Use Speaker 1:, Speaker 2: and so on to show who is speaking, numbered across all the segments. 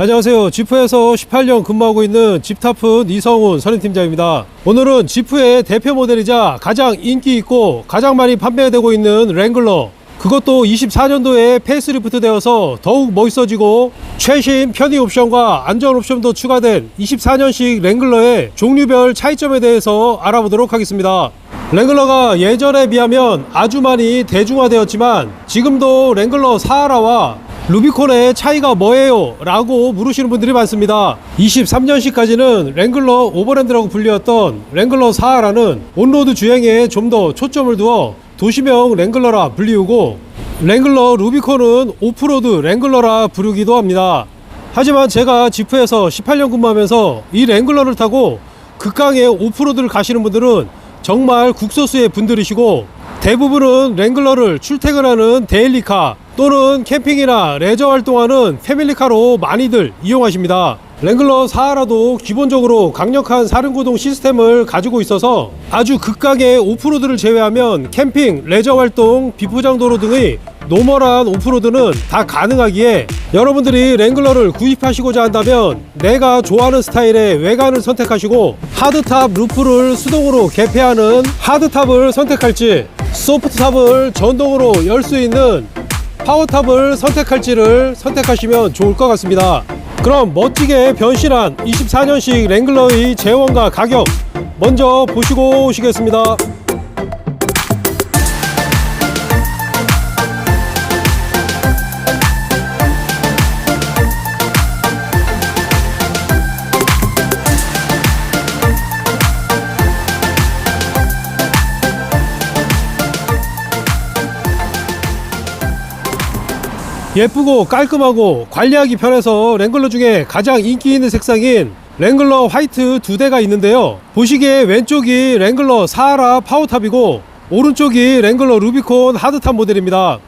Speaker 1: 안녕하세요. 지프에서 18년 근무하고 있는 집타푼 이성훈 선임팀장입니다. 오늘은 지프의 대표 모델이자 가장 인기 있고 가장 많이 판매되고 있는 랭글러 그것도 24년도에 페이스리프트 되어서 더욱 멋있어지고 최신 편의 옵션과 안전 옵션도 추가된 24년식 랭글러의 종류별 차이점에 대해서 알아보도록 하겠습니다. 랭글러가 예전에 비하면 아주 많이 대중화되었지만 지금도 랭글러 사하라와 루비콘의 차이가 뭐예요? 라고 물으시는 분들이 많습니다. 23년식까지는 랭글러 오버랜드라고 불리웠던 랭글러 사하라는 온로드 주행에 좀 더 초점을 두어 도시명 랭글러라 불리우고 랭글러 루비콘은 오프로드 랭글러라 부르기도 합니다. 하지만 제가 지프에서 18년 근무하면서 이 랭글러를 타고 극강의 오프로드를 가시는 분들은 정말 국소수의 분들이시고 대부분은 랭글러를 출퇴근하는 데일리카 또는 캠핑이나 레저 활동하는 패밀리카로 많이들 이용하십니다. 랭글러 사하라도 기본적으로 강력한 사륜구동 시스템을 가지고 있어서 아주 극강의 오프로드를 제외하면 캠핑, 레저 활동, 비포장 도로 등의 노멀한 오프로드는 다 가능하기에 여러분들이 랭글러를 구입하시고자 한다면 내가 좋아하는 스타일의 외관을 선택하시고 하드탑 루프를 수동으로 개폐하는 하드탑을 선택할지 소프트탑을 전동으로 열 수 있는 파워탑을 선택할지를 선택하시면 좋을 것 같습니다. 그럼 멋지게 변신한 24년식 랭글러의 재원과 가격 먼저 보시고 오시겠습니다. 예쁘고 깔끔하고 관리하기 편해서 랭글러 중에 가장 인기 있는 색상인 랭글러 화이트 두 대가 있는데요. 보시기에 왼쪽이 랭글러 사하라 파워탑이고 오른쪽이 랭글러 루비콘 하드탑 모델입니다.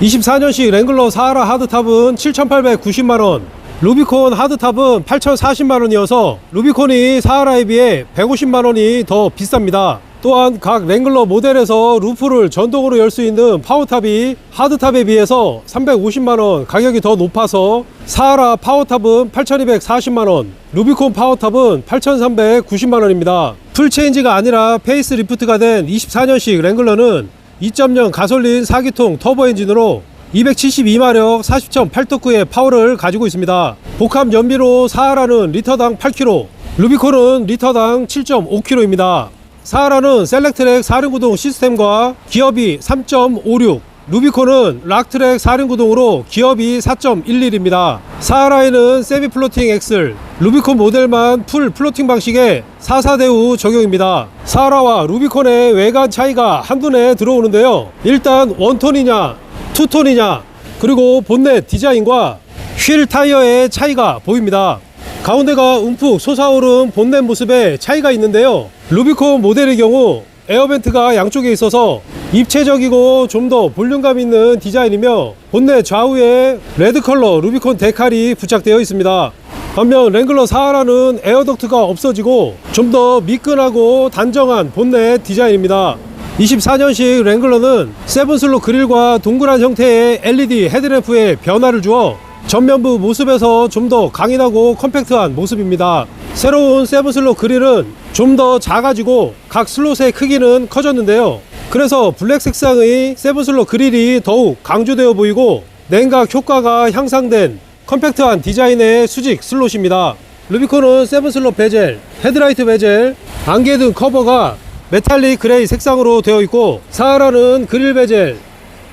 Speaker 1: 24년식 랭글러 사하라 하드탑은 7,890만원, 루비콘 하드탑은 8,040만원이어서 루비콘이 사하라에 비해 150만원이 더 비쌉니다. 또한 각 랭글러 모델에서 루프를 전동으로 열 수 있는 파워탑이 하드탑에 비해서 350만원 가격이 더 높아서 사하라 파워탑은 8240만원, 루비콘 파워탑은 8390만원입니다. 풀체인지가 아니라 페이스 리프트가 된 24년식 랭글러는 2.0 가솔린 4기통 터보 엔진으로 272마력 40.8토크의 파워를 가지고 있습니다. 복합 연비로 사하라는 리터당 8km, 루비콘은 리터당 7.5km입니다. 사하라는 셀렉트랙 4륜 구동 시스템과 기업이 3.56 루비콘은 락트랙 4륜 구동으로 기업이 4.11입니다. 사하라에는 세미 플로팅 엑슬, 루비콘 모델만 풀 플로팅 방식의 4사대우 적용입니다. 사하라와 루비콘의 외관 차이가 한눈에 들어오는데요. 일단 원톤이냐, 투톤이냐, 그리고 본넷 디자인과 휠 타이어의 차이가 보입니다. 가운데가 움푹 솟아오른 본넷 모습에 차이가 있는데요. 루비콘 모델의 경우 에어벤트가 양쪽에 있어서 입체적이고 좀 더 볼륨감 있는 디자인이며 본넷 좌우에 레드 컬러 루비콘 데칼이 부착되어 있습니다. 반면 랭글러 사하라는 에어덕트가 없어지고 좀 더 미끈하고 단정한 본넷 디자인입니다. 24년식 랭글러는 세븐슬로 그릴과 동그란 형태의 LED 헤드램프에 변화를 주어 전면부 모습에서 좀 더 강인하고 컴팩트한 모습입니다. 새로운 세븐슬로 그릴은 좀 더 작아지고 각 슬롯의 크기는 커졌는데요. 그래서 블랙 색상의 세븐슬로 그릴이 더욱 강조되어 보이고 냉각 효과가 향상된 컴팩트한 디자인의 수직 슬롯입니다. 루비콘은 세븐슬로 베젤, 헤드라이트 베젤, 안개 등 커버가 메탈릭 그레이 색상으로 되어 있고 사하라는 그릴 베젤,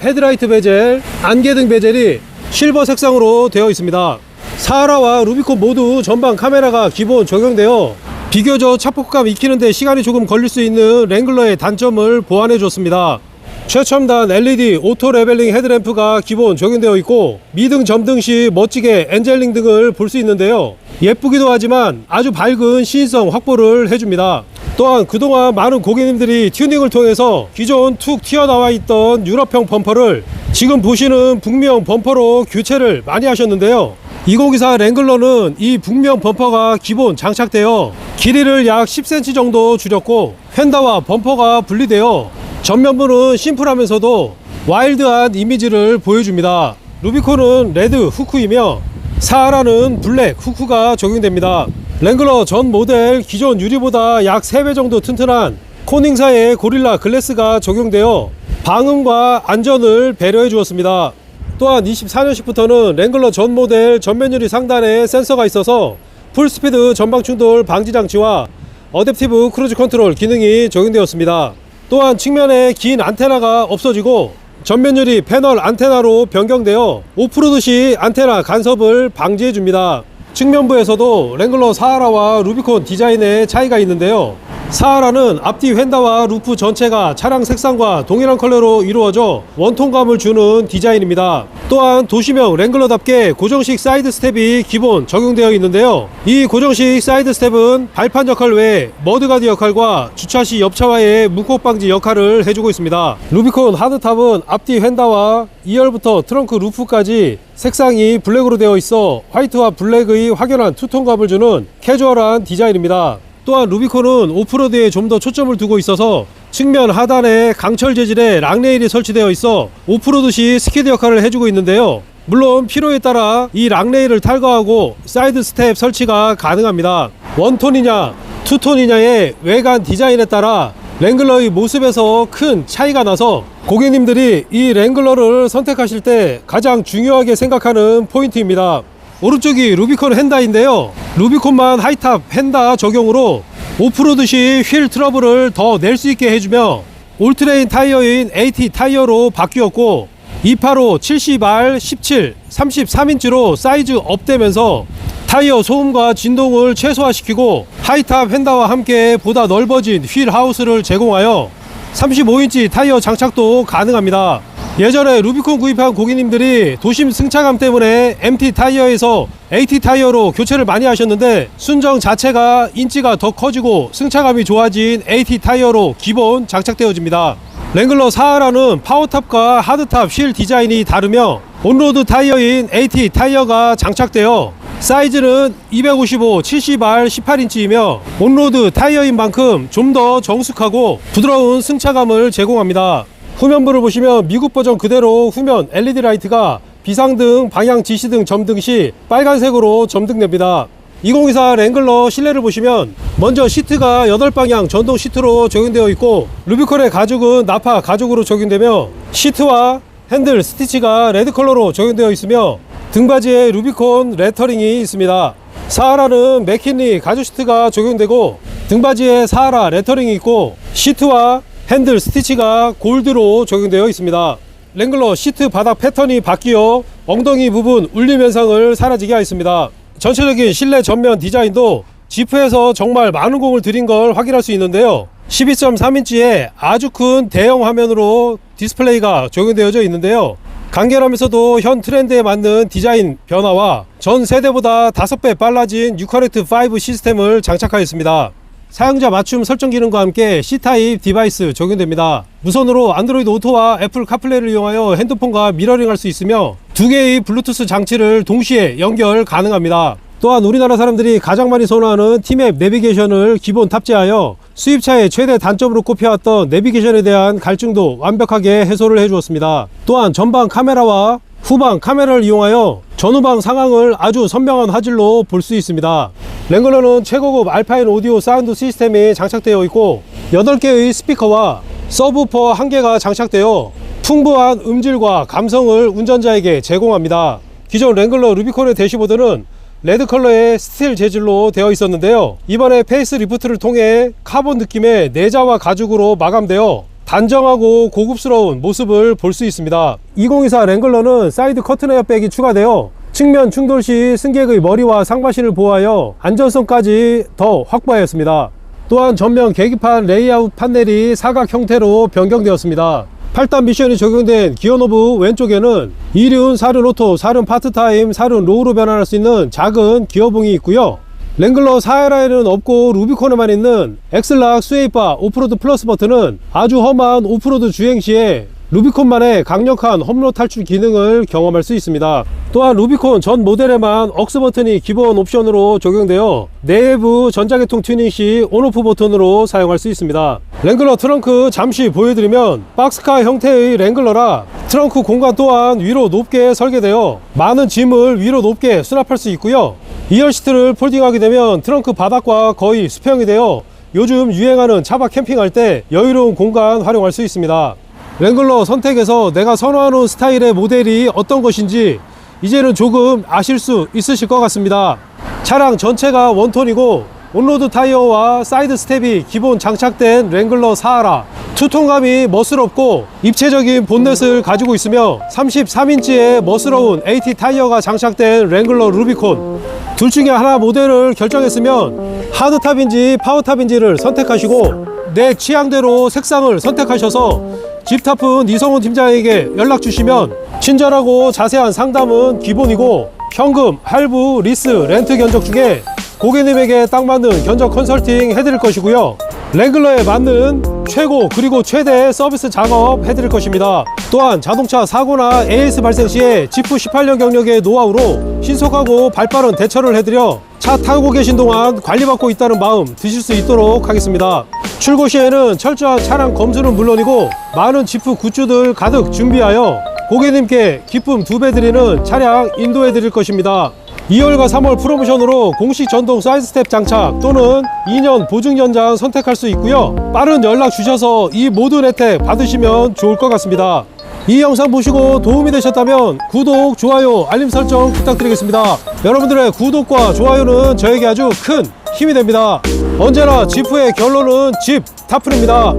Speaker 1: 헤드라이트 베젤, 안개 등 베젤이 실버 색상으로 되어 있습니다. 사하라와 루비콘 모두 전방 카메라가 기본 적용되어 비교적 차폭감 익히는데 시간이 조금 걸릴 수 있는 랭글러의 단점을 보완해 줬습니다. 최첨단 LED 오토 레벨링 헤드램프가 기본 적용되어 있고 미등 점등 시 멋지게 엔젤링 등을 볼 수 있는데요. 예쁘기도 하지만 아주 밝은 시인성 확보를 해줍니다. 또한 그동안 많은 고객님들이 튜닝을 통해서 기존 툭 튀어나와 있던 유럽형 범퍼를 지금 보시는 북미형 범퍼로 교체를 많이 하셨는데요. 2024 랭글러는 이 북미형 범퍼가 기본 장착되어 길이를 약 10cm 정도 줄였고 휀다와 범퍼가 분리되어 전면부는 심플하면서도 와일드한 이미지를 보여줍니다. 루비콘은 레드 후크이며 사하라는 블랙 후크가 적용됩니다. 랭글러 전 모델 기존 유리보다 약 3배 정도 튼튼한 코닝사의 고릴라 글래스가 적용되어 방음과 안전을 배려해 주었습니다. 또한 24년식부터는 랭글러 전 모델 전면 유리 상단에 센서가 있어서 풀스피드 전방 충돌 방지 장치와 어댑티브 크루즈 컨트롤 기능이 적용되었습니다. 또한 측면에 긴 안테나가 없어지고 전면 유리 패널 안테나로 변경되어 오프로드 시 안테나 간섭을 방지해 줍니다. 측면부에서도 랭글러 사하라와 루비콘 디자인의 차이가 있는데요. 사하라는 앞뒤 휀다와 루프 전체가 차량 색상과 동일한 컬러로 이루어져 원통감을 주는 디자인입니다. 또한 도시명 랭글러답게 고정식 사이드 스텝이 기본 적용되어 있는데요. 이 고정식 사이드 스텝은 발판 역할 외에 머드가드 역할과 주차 시 옆차와의 문콕 방지 역할을 해주고 있습니다. 루비콘 하드탑은 앞뒤 휀다와 2열부터 트렁크 루프까지 색상이 블랙으로 되어 있어 화이트와 블랙의 확연한 투톤감을 주는 캐주얼한 디자인입니다. 또한 루비콘은 오프로드에 좀 더 초점을 두고 있어서 측면 하단에 강철 재질의 락레일이 설치되어 있어 오프로드 시 스키드 역할을 해주고 있는데요. 물론 필요에 따라 이 락레일을 탈거하고 사이드 스텝 설치가 가능합니다. 원톤이냐 투톤이냐의 외관 디자인에 따라 랭글러의 모습에서 큰 차이가 나서 고객님들이 이 랭글러를 선택하실 때 가장 중요하게 생각하는 포인트입니다. 오른쪽이 루비콘 헨다인데요. 루비콘만 하이탑 헨다 적용으로 오프로드 시 휠 트러블을 더 낼 수 있게 해주며 올트레인 타이어인 AT 타이어로 바뀌었고 285, 70R, 17, 33인치로 사이즈 업되면서 타이어 소음과 진동을 최소화시키고 하이탑 휀다와 함께 보다 넓어진 휠 하우스를 제공하여 35인치 타이어 장착도 가능합니다. 예전에 루비콘 구입한 고객님들이 도심 승차감 때문에 MT 타이어에서 AT 타이어로 교체를 많이 하셨는데 순정 자체가 인치가 더 커지고 승차감이 좋아진 AT 타이어로 기본 장착되어집니다. 랭글러 사하라는 파워탑과 하드탑 휠 디자인이 다르며 온로드 타이어인 AT 타이어가 장착되어 사이즈는 255, 70R 18인치이며 온로드 타이어인 만큼 좀 더 정숙하고 부드러운 승차감을 제공합니다. 후면부를 보시면 미국 버전 그대로 후면 LED 라이트가 비상등, 방향 지시등 점등 시 빨간색으로 점등됩니다. 2024 랭글러 실내를 보시면 먼저 시트가 8방향 전동 시트로 적용되어 있고 루비콘의 가죽은 나파 가죽으로 적용되며 시트와 핸들 스티치가 레드 컬러로 적용되어 있으며 등받이에 루비콘 레터링이 있습니다. 사하라는 맥킨리 가죽 시트가 적용되고 등받이에 사하라 레터링이 있고 시트와 핸들 스티치가 골드로 적용되어 있습니다. 랭글러 시트 바닥 패턴이 바뀌어 엉덩이 부분 울림 현상을 사라지게 하였습니다. 전체적인 실내 전면 디자인도 지프에서 정말 많은 공을 들인 걸 확인할 수 있는데요. 12.3인치의 아주 큰 대형 화면으로 디스플레이가 적용되어져 있는데요. 간결하면서도 현 트렌드에 맞는 디자인 변화와 전 세대보다 5배 빨라진 6커넥트5 시스템을 장착하였습니다. 사용자 맞춤 설정 기능과 함께 C타입 디바이스 적용됩니다. 무선으로 안드로이드 오토와 애플 카플레이를 이용하여 핸드폰과 미러링 할 수 있으며 두 개의 블루투스 장치를 동시에 연결 가능합니다. 또한 우리나라 사람들이 가장 많이 선호하는 티맵 내비게이션을 기본 탑재하여 수입차의 최대 단점으로 꼽혀왔던 내비게이션에 대한 갈증도 완벽하게 해소를 해주었습니다. 또한 전방 카메라와 후방 카메라를 이용하여 전후방 상황을 아주 선명한 화질로 볼 수 있습니다. 랭글러는 최고급 알파인 오디오 사운드 시스템이 장착되어 있고 8개의 스피커와 서브퍼 1개가 장착되어 풍부한 음질과 감성을 운전자에게 제공합니다. 기존 랭글러 루비콘의 대시보드는 레드 컬러의 스틸 재질로 되어 있었는데요. 이번에 페이스 리프트를 통해 카본 느낌의 내자와 가죽으로 마감되어 단정하고 고급스러운 모습을 볼 수 있습니다. 2024 랭글러는 사이드 커튼 에어백이 추가되어 측면 충돌 시 승객의 머리와 상반신을 보호하여 안전성까지 더 확보하였습니다. 또한 전면 계기판 레이아웃 판넬이 사각 형태로 변경되었습니다. 8단 미션이 적용된 기어 노브 왼쪽에는 이륜, 사륜 오토, 사륜 파트타임, 사륜 로우로 변환할 수 있는 작은 기어봉이 있고요. 랭글러 4LI에는 없고 루비콘에만 있는 엑슬락 스웨이바 오프로드 플러스 버튼은 아주 험한 오프로드 주행 시에 루비콘만의 강력한 홈로 탈출 기능을 경험할 수 있습니다. 또한 루비콘 전 모델에만 억스 버튼이 기본 옵션으로 적용되어 내부 전자계통 튜닝 시 온오프 버튼으로 사용할 수 있습니다. 랭글러 트렁크 잠시 보여드리면 박스카 형태의 랭글러라 트렁크 공간 또한 위로 높게 설계되어 많은 짐을 위로 높게 수납할 수 있고요. 2열 시트를 폴딩하게 되면 트렁크 바닥과 거의 수평이 되어 요즘 유행하는 차박 캠핑할 때 여유로운 공간 활용할 수 있습니다. 랭글러 선택에서 내가 선호하는 스타일의 모델이 어떤 것인지 이제는 조금 아실 수 있으실 것 같습니다. 차량 전체가 원톤이고 온로드 타이어와 사이드 스텝이 기본 장착된 랭글러 사하라 투통감이 멋스럽고 입체적인 본넷을 가지고 있으며 33인치의 멋스러운 AT 타이어가 장착된 랭글러 루비콘 둘 중에 하나 모델을 결정했으면 하드탑인지 파워탑인지를 선택하시고 내 취향대로 색상을 선택하셔서 집타푼 이성훈 팀장에게 연락 주시면 친절하고 자세한 상담은 기본이고 현금, 할부, 리스, 렌트 견적 중에 고객님에게 딱 맞는 견적 컨설팅 해드릴 것이고요. 랭글러에 맞는 최고 그리고 최대 서비스 작업 해드릴 것입니다. 또한 자동차 사고나 AS 발생 시에 지프 18년 경력의 노하우로 신속하고 발빠른 대처를 해드려 차 타고 계신 동안 관리받고 있다는 마음 드실 수 있도록 하겠습니다. 출고 시에는 철저한 차량 검수는 물론이고 많은 지프 굿즈들 가득 준비하여 고객님께 기쁨 두 배 드리는 차량 인도해 드릴 것입니다. 2월과 3월 프로모션으로 공식 전동 사이드 스텝 장착 또는 2년 보증 연장 선택할 수 있고요. 빠른 연락 주셔서 이 모든 혜택 받으시면 좋을 것 같습니다. 이 영상 보시고 도움이 되셨다면 구독, 좋아요, 알림 설정 부탁드리겠습니다. 여러분들의 구독과 좋아요는 저에게 아주 큰 힘이 됩니다. 언제나 지프의 결론은 집 타푼입니다.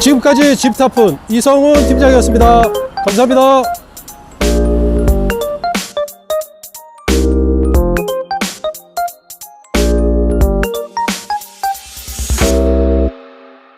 Speaker 1: 지금까지 집 타푼 이성훈 팀장이었습니다. 감사합니다.